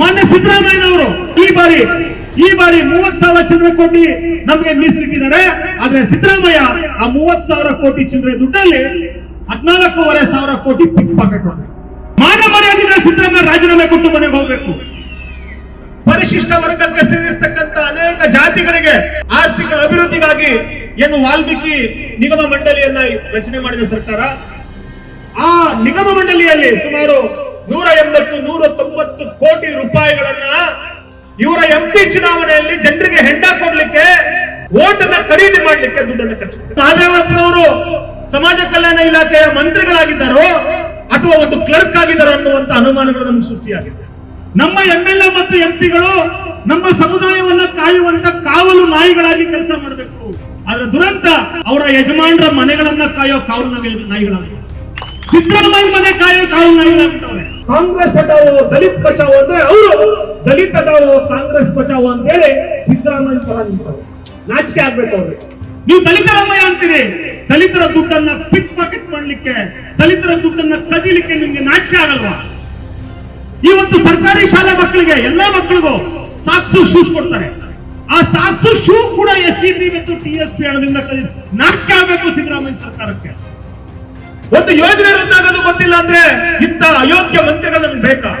ಮಾನ್ಯ ಸಿದ್ದರಾಮಯ್ಯನವರು, ಈ ಬಾರಿ ಈ ಬಾರಿ ಮೂವತ್ ಸಾವಿರ ಚಿಲ್ಲರೆ ಕೋಟಿ ನಮಗೆ ಮೀಸಲಿಟ್ಟಿದ್ದಾರೆ ಆದ್ರೆ ಸಿದ್ದರಾಮಯ್ಯ ಆ ಮೂವತ್ ಸಾವಿರ ಕೋಟಿ ಚಿಲ್ಲರೆ ದುಡ್ಡಲ್ಲಿ ಹದಿನಾಲ್ಕೂವರೆ ಸಾವಿರ ಕೋಟಿ ಪಿಕ್ ಪಾಕೆಟ್ ಮಾನ ಮರ್ಯಾದಿದ್ರೆ ಸಿದ್ದರಾಮಯ್ಯ ರಾಜೀನಾಮೆ ಕೊಟ್ಟು ಮನೆಗೆ ಹೋಗ್ಬೇಕು. ಪರಿಶಿಷ್ಟ ವರ್ಗಕ್ಕೆ ಸೇರಿರ್ತಕ್ಕಂತ ಅನೇಕ ಜಾತಿಗಳಿಗೆ ಆರ್ಥಿಕ ಅಭಿವೃದ್ಧಿಗಾಗಿ ಏನು ವಾಲ್ಮೀಕಿ ನಿಗಮ ಮಂಡಳಿಯನ್ನ ರಚನೆ ಮಾಡಿದ ಸರ್ಕಾರ, ಆ ನಿಗಮ ಮಂಡಳಿಯಲ್ಲಿ ಸುಮಾರು ನೂರ ಎಂಬತ್ತು ನೂರ ತೊಂಬತ್ತು ಕೋಟಿ ರೂಪಾಯಿಗಳನ್ನ ಇವರ ಎಂಪಿ ಚುನಾವಣೆಯಲ್ಲಿ ಜನರಿಗೆ ಹೆಂಡ ಕೊಡ್ಲಿಕ್ಕೆ, ಓಟನ್ನ ಖರೀದಿ ಮಾಡ್ಲಿಕ್ಕೆ ದುಡ್ಡನ್ನು ಖರ್ಚು ಸಮಾಜ ಕಲ್ಯಾಣ ಇಲಾಖೆಯ ಮಂತ್ರಿಗಳಾಗಿದ್ದಾರೋ ಅಥವಾ ಒಂದು ಕ್ಲರ್ಕ್ ಆಗಿದ್ದಾರೋ ಅನ್ನುವಂತ ಅನುಮಾನಗಳು ನಮ್ಗೆ ಸೃಷ್ಟಿಯಾಗಿದೆ. ನಮ್ಮ ಎಂ ಎಲ್ ಎ ಮತ್ತು ಎಂಪಿಗಳು ನಮ್ಮ ಸಮುದಾಯವನ್ನ ಕಾಯುವಂತ ಕಾವಲು ನಾಯಿಗಳಾಗಿ ಕೆಲಸ ಮಾಡಬೇಕು. ಆದ್ರೆ ದುರಂತ ಅವರ ಯಜಮಾನರ ಮನೆಗಳನ್ನ ಕಾಯೋ ಕಾವಲು ನಾಯಿ- ನಾಯಿಗಳಾಗಿ ಸಿದ್ದರಾಮಯ್ಯ ಮನೆ ಕಾಯೋ ಕಾವಲು ನಾಯಿಗಳಾಗ್ಬಿಟ್ಟವ್ರೆ ಕಾಂಗ್ರೆಸ್ ಹಟಾವು ದಲಿತ್ ಬಚಾವ್ ಅಂದ್ರೆ ಅವರು. ದಲಿತ ಕಾಂಗ್ರೆಸ್ ಬಚಾವ್ ಅಂತ ಹೇಳಿ ಸಿದ್ದರಾಮಯ್ಯ ಪರ ನಿಂತವ್ರು. ನಾಚಿಕೆ ಆಗ್ಬೇಕು ಅವ್ರಿಗೆ. ನೀವು ದಲಿತರಾಮಯ್ಯ ಅಂತೀರಿ. ದಲಿತರ ದುಡ್ಡನ್ನ ಪಿಕ್ ಪಾಕೆಟ್ ಮಾಡ್ಲಿಕ್ಕೆ, ದಲಿತರ ದುಡ್ಡನ್ನ ಕದಿಲಿಕ್ಕೆ ನಿಮ್ಗೆ ನಾಚಿಕೆ ಆಗಲ್ವಾ? ಇವತ್ತು ಸರ್ಕಾರಿ ಶಾಲೆ ಮಕ್ಕಳಿಗೆ, ಎಲ್ಲಾ ಮಕ್ಕಳಿಗೂ ಸಾಕ್ಸು ಶೂಸ್ ಕೊಡ್ತಾರೆ. ಆ ಸಾಕ್ಸು ಶೂ ಕೂಡ ಎಸ್ ಸಿ ಪಿ ಮತ್ತು ಟಿ ಎಸ್ ಪಿ ಹಣದಿಂದ ನಾಚಿಕೆ ಆಗಬೇಕು ಸಿದ್ದರಾಮಯ್ಯ ಸರ್ಕಾರಕ್ಕೆ. ಒಂದು ಯೋಜನೆ ರದ್ದಾಗೋದು ಗೊತ್ತಿಲ್ಲ ಅಂದ್ರೆ ಇಂತ ಅಯೋಗ್ಯ ಮಂತ್ರಿಗಳು ನಮ್ಗೆ ಬೇಕಾ